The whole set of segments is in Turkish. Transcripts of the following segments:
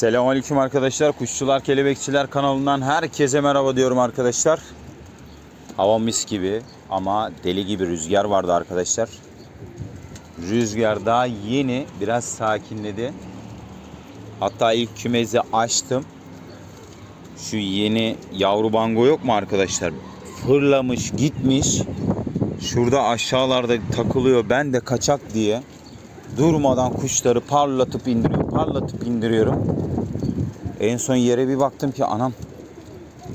Selamünaleyküm arkadaşlar. Kuşçular Kelebekçiler kanalından herkese merhaba diyorum arkadaşlar. Hava mis gibi ama deli gibi rüzgar vardı arkadaşlar. Rüzgar daha yeni biraz sakinledi. Hatta ilk kümezi açtım. Şu yeni yavru bango yok mu arkadaşlar? Fırlamış gitmiş. Şurada aşağılarda takılıyor. Ben de kaçak diye durmadan kuşları parlatıp indiriyorum, parlatıp indiriyorum. En son yere bir baktım ki anam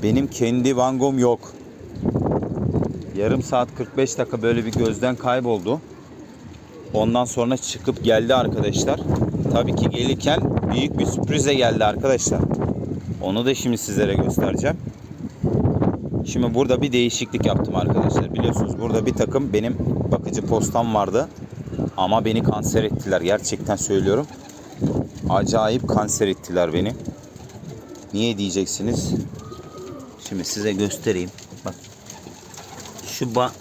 benim kendi vangom yok. Yarım saat 45 dakika böyle bir gözden kayboldu. Ondan sonra çıkıp geldi arkadaşlar. Tabii ki gelirken büyük bir sürprize geldi arkadaşlar. Onu da şimdi sizlere göstereceğim. Şimdi burada bir değişiklik yaptım arkadaşlar. Biliyorsunuz burada bir takım benim bakıcı postam vardı. Ama beni kanser ettiler. Gerçekten söylüyorum. Acayip kanser ettiler beni. Niye diyeceksiniz? Şimdi size göstereyim. Bak. Şu ba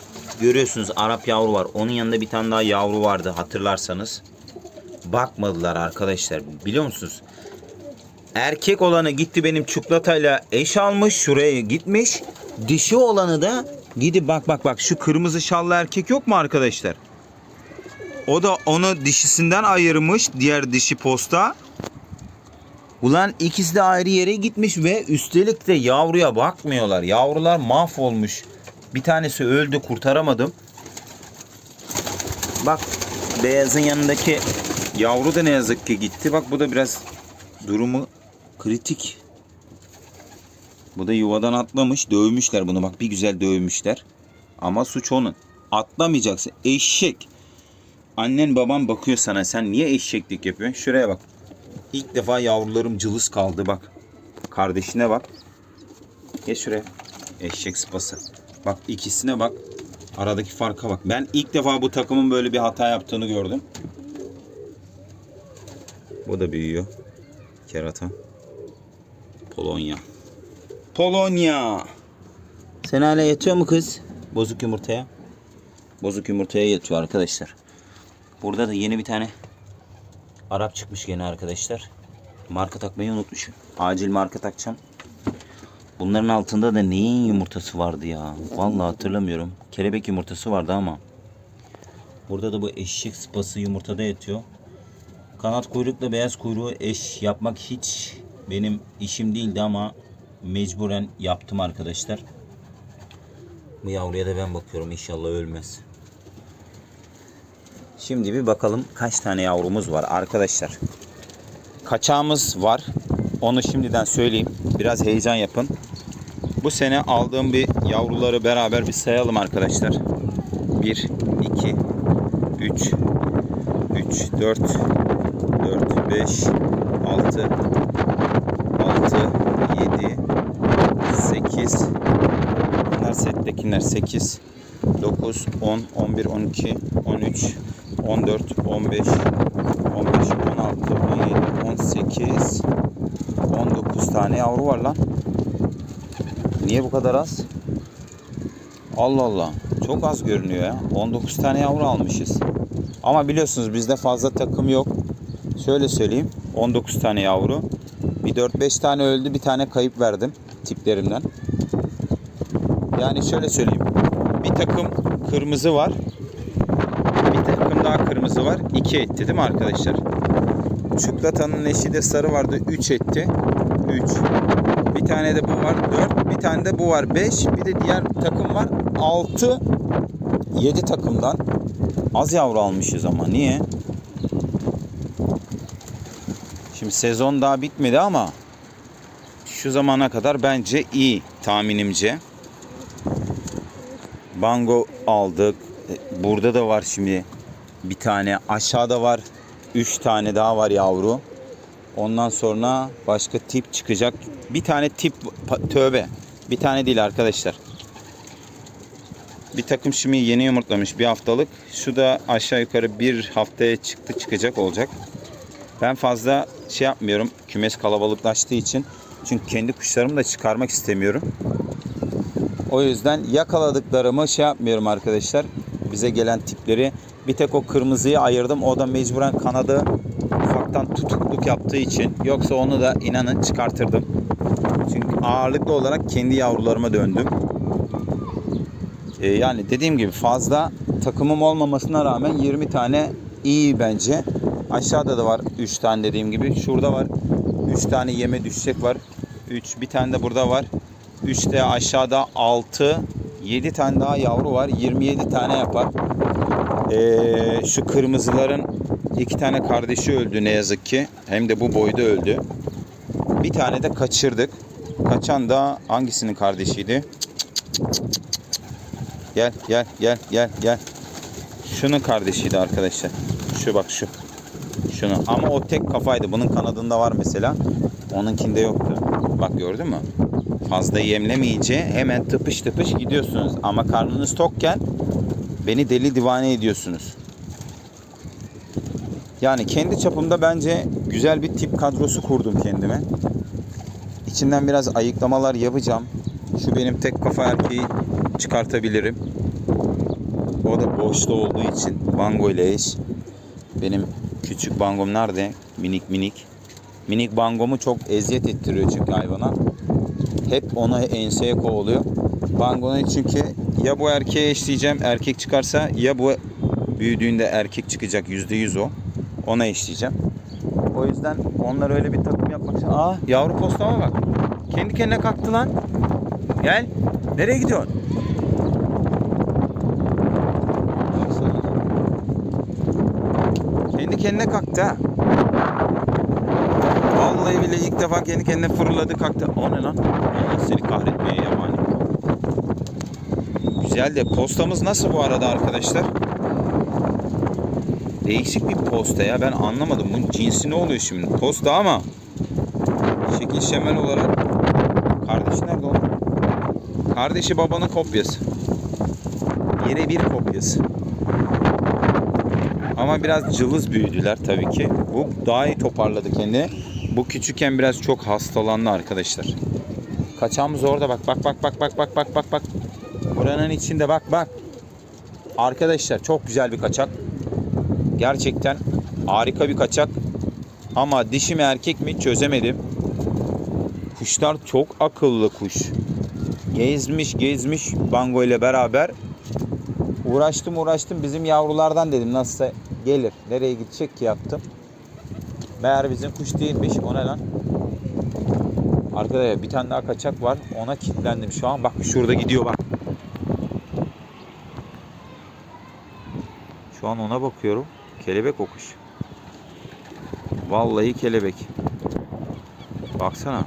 görüyorsunuz Arap yavru var. Onun yanında bir tane daha yavru vardı hatırlarsanız. Bakmadılar arkadaşlar. Biliyor musunuz? Erkek olanı gitti benim çuklatayla eş almış. Şuraya gitmiş. Dişi olanı da gidip bak bak bak şu kırmızı şallı erkek yok mu arkadaşlar? O da onu dişisinden ayırmış diğer dişi posta. Ulan ikisi de ayrı yere gitmiş ve üstelik de yavruya bakmıyorlar. Yavrular mahvolmuş. Bir tanesi öldü kurtaramadım. Bak beyazın yanındaki yavru da ne yazık ki gitti. Bak bu da biraz durumu kritik. Bu da yuvadan atlamış. Dövmüşler bunu bak bir güzel dövmüşler. Ama suç onun. Atlamayacaksın. Eşek. Annen baban bakıyor sana. Sen niye eşeklik yapıyorsun? Şuraya bak. İlk defa yavrularım cılız kaldı bak. Kardeşine bak. Geç şuraya. Eşek sıpası. Bak ikisine bak. Aradaki farka bak. Ben ilk defa bu takımın böyle bir hata yaptığını gördüm. Bu da büyüyor. Kerata. Polonya. Polonya. Sen hala yatıyor mu kız? Bozuk yumurtaya. Bozuk yumurtaya yatıyor arkadaşlar. Burada da yeni bir tane Arap çıkmış gene arkadaşlar. Marka takmayı unutmuşum. Acil marka takacağım. Bunların altında da neyin yumurtası vardı ya? Vallahi hatırlamıyorum. Kelebek yumurtası vardı ama. Burada da bu eşek sıpası yumurtada yatıyor. Kanat kuyrukla beyaz kuyruğu eş yapmak hiç benim işim değildi ama mecburen yaptım arkadaşlar. Bu yavruya da ben bakıyorum inşallah ölmez. Şimdi bir bakalım kaç tane yavrumuz var arkadaşlar. Kaçağımız var. Onu şimdiden söyleyeyim. Biraz heyecan yapın. Bu sene aldığım bir yavruları beraber bir sayalım arkadaşlar. 1, 2, 3, 3, 4, 4, 5, 6, 6, 7, 8, bunlar settekiler 8, 9, 10, 11, 12, 13, 14, 15, 15, 16, 17, 18, 19 tane yavru var lan. Niye bu kadar az? Allah Allah. Çok az görünüyor ya. 19 tane yavru almışız. Ama biliyorsunuz bizde fazla takım yok. Şöyle söyleyeyim. 19 tane yavru. Bir 4-5 tane öldü. Bir tane kayıp verdim tiplerimden. Yani şöyle söyleyeyim. Bir takım kırmızı var. Kırmızı var. 2 etti değil mi arkadaşlar? Çuklatanın eşi de sarı vardı. 3 etti. 3. Bir tane de bu var. 4. Bir tane de bu var. 5. Bir de diğer takım var. 6. 7 takımdan az yavru almışız ama. Niye? Şimdi sezon daha bitmedi ama şu zamana kadar bence iyi tahminimce. Bango aldık. Burada da var şimdi bir tane. Aşağıda var. Üç tane daha var yavru. Ondan sonra başka tip çıkacak. Bir tane tip tövbe. Bir tane değil arkadaşlar. Bir takım şimdi yeni yumurtlamış bir haftalık. Şu da aşağı yukarı bir haftaya çıktı çıkacak olacak. Ben fazla şey yapmıyorum. Kümes kalabalıklaştığı için. Çünkü kendi kuşlarımı da çıkarmak istemiyorum. O yüzden yakaladıklarımı şey yapmıyorum arkadaşlar. Bize gelen tipleri bir tek o kırmızıyı ayırdım. O da mecburen kanadı ufaktan tutukluk yaptığı için. Yoksa onu da inanın çıkartırdım. Çünkü ağırlıklı olarak kendi yavrularıma döndüm. Ee, yani dediğim gibi fazla takımım olmamasına rağmen 20 tane iyi bence. Aşağıda da var 3 tane dediğim gibi. Şurada var 3 tane yeme düşecek var. 3 bir tane de burada var. 3 de aşağıda 6 7 tane daha yavru var. 27 tane yapar. Ee, şu kırmızıların iki tane kardeşi öldü ne yazık ki. Hem de bu boyda öldü. Bir tane de kaçırdık. Kaçan da hangisinin kardeşiydi? Gel gel gel gel gel. Şunun kardeşiydi arkadaşlar. Şu bak şu. Şunu. Ama o tek kafaydı. Bunun kanadında var mesela. Onunkinde yoktu. Bak gördün mü? Fazla yemlemeyince hemen tıpış tıpış gidiyorsunuz. Ama karnınız tokken beni deli divane ediyorsunuz. Yani kendi çapımda bence güzel bir tip kadrosu kurdum kendime. İçinden biraz ayıklamalar yapacağım. Şu benim tek kafa erkeği çıkartabilirim. O da boşta olduğu için bango ile eş. Benim küçük bangom nerede? Minik minik. Minik bangomu çok eziyet ettiriyor çünkü hayvana. Hep onu enseye kovalıyor. Bangonun çünkü ya bu erkeğe eşleyeceğim erkek çıkarsa ya bu büyüdüğünde erkek çıkacak yüzde yüz o. Ona eşleyeceğim. O yüzden onlar öyle bir takım yapmak için. Aa yavru postama bak. Kendi kendine kalktı lan. Gel. Nereye gidiyorsun? Kendi kendine kalktı ha. Vallahi bile ilk defa kendi kendine fırladı kalktı. O ne lan? Allah seni kahretmeye yabani. Güzel de postamız nasıl bu arada arkadaşlar? Değişik bir posta ya ben anlamadım. Bunun cinsi ne oluyor şimdi? Posta ama şekil şemel olarak kardeşi nerede oğlum? Kardeşi babanın kopyası. Yere bir kopyası. Ama biraz cılız büyüdüler tabii ki. Bu daha iyi toparladı kendini. Bu küçükken biraz çok hastalandı arkadaşlar. Kaçağımız orada bak bak bak bak bak bak bak bak bak. Buranın içinde bak bak. Arkadaşlar çok güzel bir kaçak. Gerçekten harika bir kaçak. Ama dişi mi erkek mi çözemedim. Kuşlar çok akıllı kuş. Gezmiş gezmiş Bango ile beraber. Uğraştım uğraştım bizim yavrulardan dedim nasılsa gelir. Nereye gidecek ki yaptım. Meğer bizim kuş değilmiş. O ne lan? Arkadaşlar bir tane daha kaçak var. Ona kilitlendim şu an. Bak şurada gidiyor bak. An ona bakıyorum. Kelebek o kuş. Vallahi kelebek. Baksana.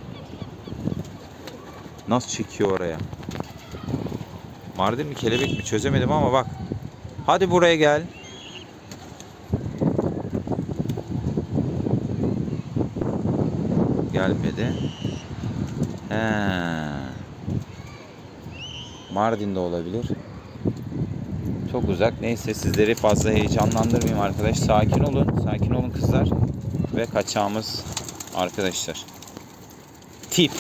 Nasıl çekiyor oraya. Mardin mi kelebek mi çözemedim ama bak. Hadi buraya gel. Gelmedi. He. Mardin'de olabilir. Çok uzak. Neyse sizleri fazla heyecanlandırmayayım arkadaş. Sakin olun. Sakin olun kızlar. Ve kaçağımız arkadaşlar. Tip.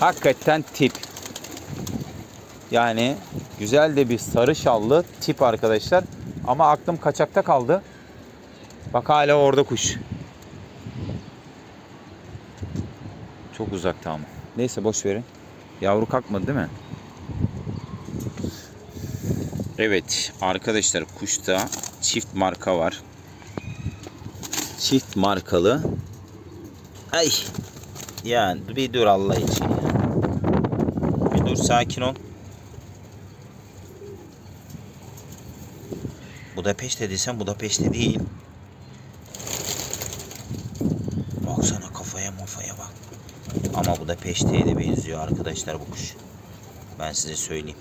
Hakikaten tip. Yani güzel de bir sarı şallı tip arkadaşlar. Ama aklım kaçakta kaldı. Bak hala orada kuş. Çok uzakta ama. Neyse boş verin. Yavru kalkmadı değil mi? Evet arkadaşlar kuşta çift marka var. Çift markalı. Ay. Ya bir dur Allah için. Bir dur sakin ol. Budapeşte desem Budapeşte değil. Baksana kafaya mafaya bak. Ama bu da peşteye de benziyor arkadaşlar bu kuş. Ben size söyleyeyim.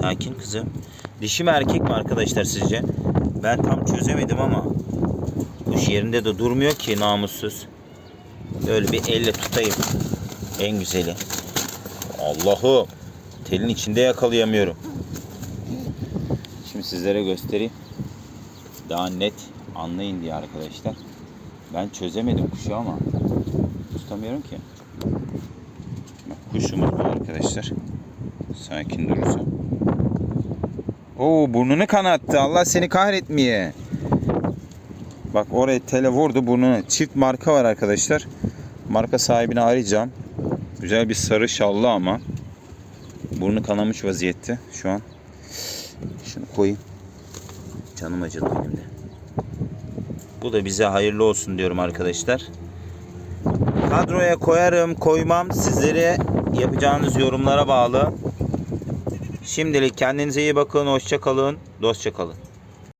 Sakin kızım. Dişi mi erkek mi arkadaşlar sizce? Ben tam çözemedim ama kuş yerinde de durmuyor ki namussuz. Böyle bir elle tutayım. En güzeli. Allah'ım. Telin içinde yakalayamıyorum. Şimdi sizlere göstereyim. Daha net anlayın diye arkadaşlar. Ben çözemedim kuşu ama tutamıyorum ki. Kuşumuz bu arkadaşlar. Sakin durursa. Oo burnunu kanattı. Allah seni kahretmeye. Bak oraya tele vurdu burnunu. Çift marka var arkadaşlar. Marka sahibini arayacağım. Güzel bir sarı şallı ama. Burnu kanamış vaziyette şu an. Şunu koyayım. Canım acıdı benim de. Bu da bize hayırlı olsun diyorum arkadaşlar. Kadroya koyarım koymam sizlere yapacağınız yorumlara bağlı. Şimdilik kendinize iyi bakın. Hoşça kalın. Dostça kalın.